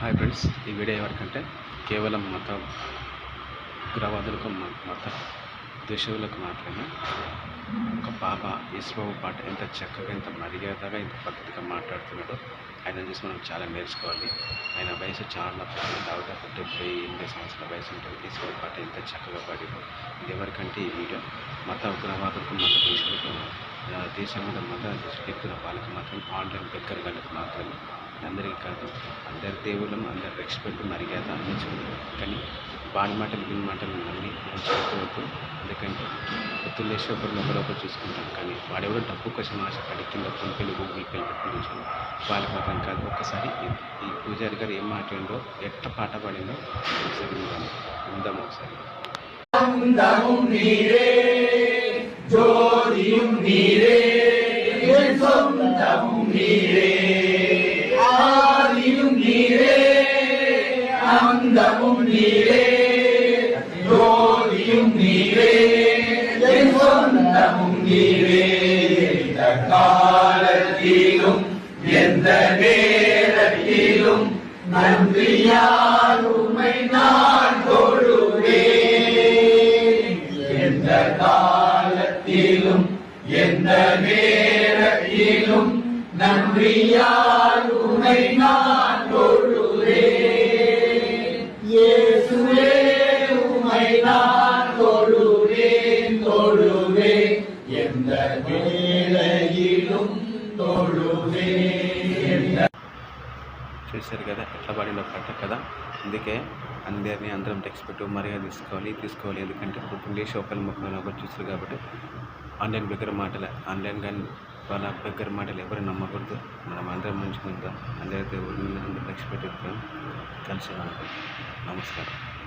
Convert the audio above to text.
Hi friends ఈ video ఎవరికంటే కేవలం మత ఉగ్రవాదులకు మత దేశవులకు మాత్రమే. ఒక పాప యేసుబాబు పాట ఎంత చక్కగా ఎంత మర్యాదగా ఎంత పద్ధతిగా మాట్లాడుతున్నాడో ఆయన చూసి మనం చాలా నేర్చుకోవాలి. ఆయన వయసు చాలా పెద్ద దాదాపు డెబ్బై ఎనభై సంవత్సరాల వయసు ఉంటుంది. యేసుబాబు పాట ఎంత చక్కగా పాడారు ఇది ఎవరికంటే ఈ వీడియో? మత ఉగ్రవాదులకు మత దేశాలకు దేశం మీద మత వ్యక్తుల వాళ్ళకి మాత్రం ఆన్లైన్ బెక్కర్ వాళ్ళకి మాత్రమే. అందరికీ కాదు అందరి దేవుళ్ళం అందరి రెస్పెక్ట్ మర్యాద అందించుకుంది కానీ వాడి మాటలు విని మాటలు నమ్మి మనం ఎందుకంటే పొత్తులు ఒకరు ఒకరు చూసుకుంటాం. కానీ వాడెవడో డబ్బు కోసం ఆశ కింద ఫోన్పేలు గూగుల్ పేలు పెట్టుకుని వాళ్ళ పక్కన కాదు. ఒక్కసారి ఈ పూజారి గారు ఏం మాట్లాడిందో ఎట్ట పాట పాడిందో ఒకసారి ఉందాం ఒకసారి. నీరే నీరే. ஆனந்தமும் நீரே ஜோதியும் நீரே என் சொந்தமும் நீரே. இந்த காலத்திலும் எந்த நேரத்திலும் நன்றியால் உம்மை நான் தொழுவே எந்த காலத்திலும் எந்த நேரத்திலும் நன்றியால் உம்மை చూశారు కదా ఎట్లా పాడిన పాట కదా? అందుకే అందరినీ అందరం రెస్పెక్ట్ మర్యాద తీసుకోవాలి తీసుకోవాలి. ఎందుకంటే ఇప్పుడు ఇంగ్లీష్ ఒకరి ముఖం ఒకరు చూస్తారు కాబట్టి ఆన్లైన్ దగ్గర మాటలే. ఆన్లైన్ కానీ వాళ్ళ దగ్గర మాటలు ఎవరు నమ్మకూడదు. మనం అందరం మంచిగా ఉందాం అందరి దేవుడిని అందరూ లక్ష్య ఇద్దాం కలిసి ఉంటాం నమస్కారం.